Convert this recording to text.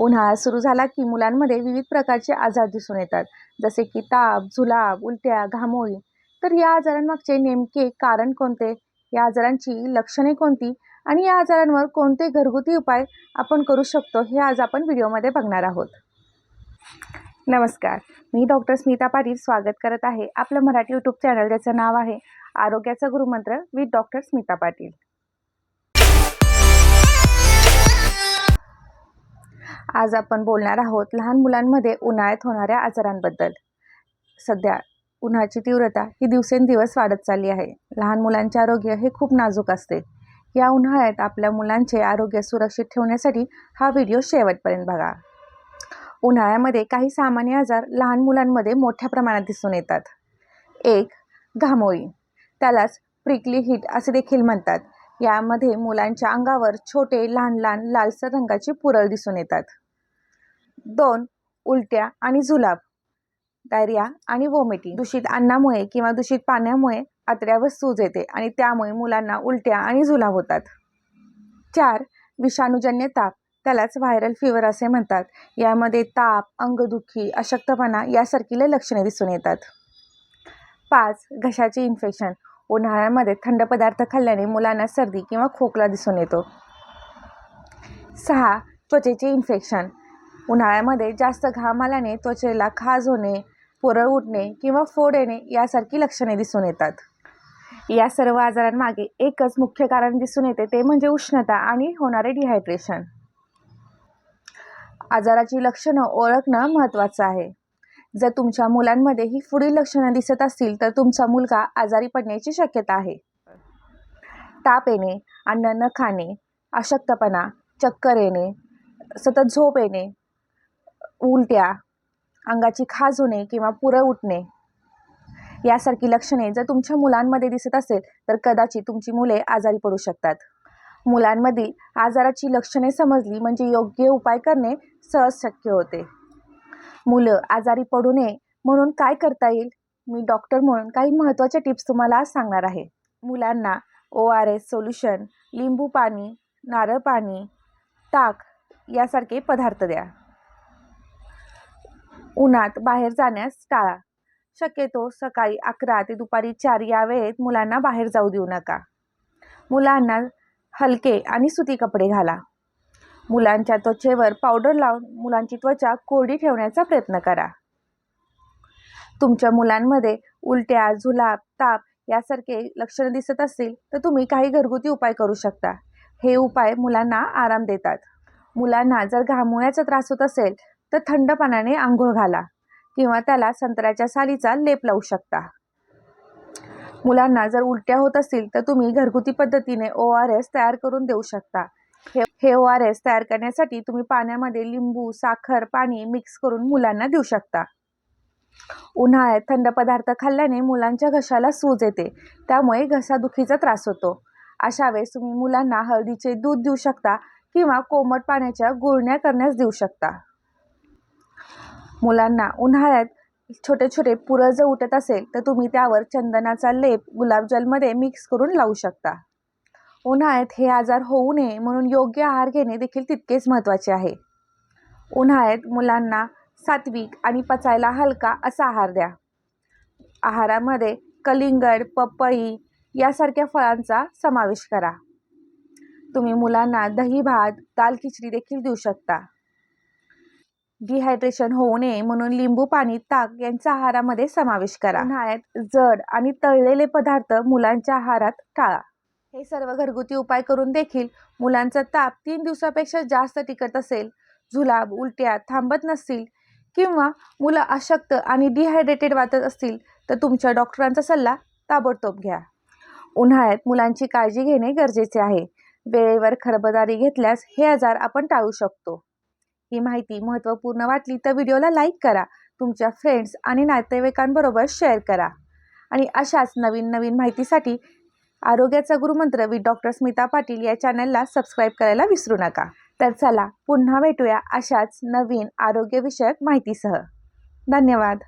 उन्हाळा सुरू झाला की मुलांमध्ये विविध प्रकारचे आजार दिसून येतात. जसे की ताप जुलाब उलट्या घामोळी. तर या आजारांमागचे नेमके कारण कोणते? या आजारांची लक्षणे कोणती? आणि या आजारांवर कोणते घरगुती उपाय आपण करू शकतो हे आज आपण व्हिडिओमध्ये बघणार आहोत. नमस्कार. मी डॉक्टर स्मिता पाटील स्वागत करत आहे आपलं मराठी यूट्यूब चॅनल ज्याचं नाव आहे आरोग्याचा गुरुमंत्र विथ डॉक्टर स्मिता पाटील. आज आपण बोलणार आहोत लहान मुलांमध्ये उन्हाळ्यात होणाऱ्या आजारांबद्दल. सध्या उन्हाची तीव्रता ही दिवसेंदिवस वाढत चालली आहे. लहान मुलांचे आरोग्य हे खूप नाजूक असते. या उन्हाळ्यात आपल्या मुलांचे आरोग्य सुरक्षित ठेवण्यासाठी हा व्हिडिओ शेवटपर्यंत बघा. उन्हाळ्यामध्ये काही सामान्य आजार लहान मुलांमध्ये मोठ्या प्रमाणात दिसून येतात. एक घामोळी. त्यालाच प्रिकली हिट असे देखील म्हणतात. यामध्ये मुलांच्या अंगावर छोटे लहान लहान लालसर रंगाची पुरळ दिसून येतात. दोन उलट्या आणि जुलाब डायरिया आणि वोमिटिंग दूषित अन्नामुळे किंवा दूषित पाण्यामुळे आतड्यावर सूज येते आणि त्यामुळे मुलांना उलट्या आणि जुलाब होतात. चार विषाणूजन्य ताप. त्यालाच व्हायरल फिवर असे म्हणतात. यामध्ये ताप अंगदुखी अशक्तपणा यासारखी लक्षणे दिसून येतात. पाच घशाचे इन्फेक्शन उन्हाळ्यामध्ये थंड पदार्थ खाल्ल्याने मुलांना सर्दी किंवा खोकला दिसून येतो. सहा त्वचेचे इन्फेक्शन उन्हाळ्यामध्ये जास्त घाम आल्याने त्वचेला खाज होणे पुरळ उठणे किंवा फोड येणे यासारखी लक्षणे दिसून येतात. या सर्व आजारांमागे एकच मुख्य कारण दिसून येते ते म्हणजे उष्णता आणि होणारे डिहायड्रेशन आजाराची लक्षणं ओळखणं महत्त्वाचं आहे. जर तुमच्या मुलांमध्ये ही पुढील लक्षणं दिसत असतील तर तुमचा मुलगा आजारी पडण्याची शक्यता आहे. ताप येणे अन्न न खाणे अशक्तपणा चक्कर येणे सतत झोप येणे उलट्या अंगाची खाज होणे किंवा पुरळ उठणे यासारखी लक्षणे जर तुमच्या मुलांमध्ये दिसत असेल तर कदाचित तुमची मुले आजारी पडू शकतात. मुलांमधील आजाराची लक्षणे समजली म्हणजे योग्य उपाय करणे सहज शक्य होते. मुलं आजारी पडू नये म्हणून काय करता येईल? मी डॉक्टर म्हणून काही महत्त्वाच्या टिप्स तुम्हाला आज सांगणार आहे. मुलांना ओ आर एस सोल्युशन लिंबू पाणी नारळ पाणी ताक यासारखे पदार्थ द्या. उन्हात बाहेर जाण्यास टाळा. शक्यतो सकाळी अकरा ते दुपारी चार या वेळेत मुलांना बाहेर जाऊ देऊ नका. मुलांना हलके आणि सुती कपडे घाला. मुलांच्या त्वचेवर पावडर लावून मुलांची त्वचा कोरडी ठेवण्याचा प्रयत्न करा. तुमच्या मुलांमध्ये उलट्या जुलाब ताप यासारखे लक्षणं दिसत असतील तर तुम्ही काही घरगुती उपाय करू शकता. हे उपाय मुलांना आराम देतात. मुलांना जर घामोळ्याचा त्रास होत असेल तर थंड पाण्याने आंघोळ घाला किंवा त्याला संत्र्याच्या सालीचा लेप लावू शकता. मुलांना जर उलट्या होत असतील तर तुम्ही घरगुती पद्धतीने ओ आर एस तयार करून देऊ शकता. हे हे ओ आर एस तयार करण्यासाठी तुम्ही पाण्यामध्ये लिंबू साखर पाणी मिक्स करून मुलांना देऊ शकता. उन्हाळ्यात थंड पदार्थ खाल्ल्याने मुलांच्या घशाला सूज येते त्यामुळे घसादुखीचा त्रास होतो. अशा वेळेस तुम्ही मुलांना हळदीचे दूध देऊ शकता किंवा कोमट पाण्याच्या गुळण्या करण्यास देऊ शकता. मुलांना उन्हाळ्यात छोटे छोटे पुरं जर उठत असेल तर तुम्ही त्यावर चंदनाचा लेप गुलाबजलमध्ये मिक्स करून लावू शकता. उन्हाळ्यात हे आजार होऊ नये म्हणून योग्य आहार घेणे देखील तितकेच महत्त्वाचे आहे. उन्हाळ्यात मुलांना सात्विक आणि पचायला हलका असा आहार द्या. आहारामध्ये कलिंगड पपई यासारख्या फळांचा समावेश करा. तुम्ही मुलांना दही भात दाल खिचडी देखील देऊ शकता. डिहायड्रेशन होऊ नये म्हणून लिंबू पाणी ताक यांचा आहारामध्ये समावेश करा. उन्हाळ्यात जड आणि तळलेले पदार्थ मुलांच्या आहारात टाळा. हे सर्व घरगुती उपाय करून देखील मुलांचा ताप तीन दिवसापेक्षा जास्त टिकत असेल जुलाब उलट्या थांबत नसतील किंवा मुलं अशक्त आणि डिहायड्रेटेड वाटत असतील तर तुमच्या डॉक्टरांचा सल्ला ताबडतोब घ्या. उन्हाळ्यात मुलांची काळजी घेणे गरजेचे आहे. वेळेवर खरबदारी घेतल्यास हे आजार आपण टाळू शकतो. ही माहिती महत्त्वपूर्ण वाटली तर व्हिडिओला लाईक करा तुमच्या फ्रेंड्स आणि नातेवाईकांबरोबर शेअर करा. आणि अशाच नवीन नवीन माहितीसाठी आरोग्याचा गुरुमंत्र विथ डॉक्टर स्मिता पाटील या चॅनलला सबस्क्राईब करायला विसरू नका. तर चला पुन्हा भेटूया अशाच नवीन आरोग्यविषयक माहितीसह. धन्यवाद.